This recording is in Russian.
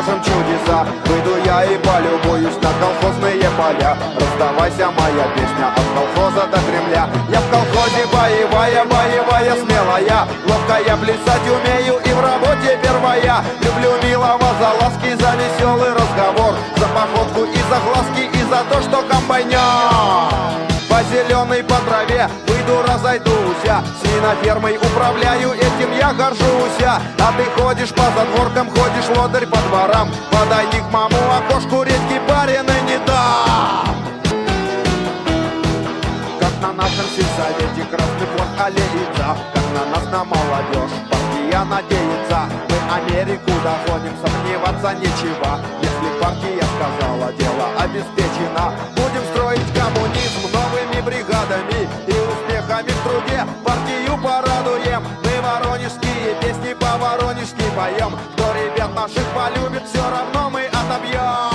покажем чудеса. Выйду я и полюбуюсь на колхозные поля. Раздавайся моя песня от колхоза до Кремля. Я в колхозе боевая, боевая, смелая. Ловкая плясать умею и в работе первая. Люблю милого за ласки, за веселый разговор. За походку и за глазки, и за то, что комбайнер по зеленой по траве выйду, разойдуся Свинофермой управляю, этим я горжусь А ты ходишь по задворкам, ходишь лодырь по дворам. Подойди к маму окошку, редкий барин и не дам. Как на нашем сельсовете красный флаг аллеется Как на нас, на молодежь, партия надеется. Мы Америку догоним, сомневаться нечего. Если партия сказала, дело обеспечено. Будем строить коммунизм И пальцами в труде Партию порадуем. Мы воронежские песни по-воронежски поем. Кто ребят наших полюбит, все равно мы отобьем.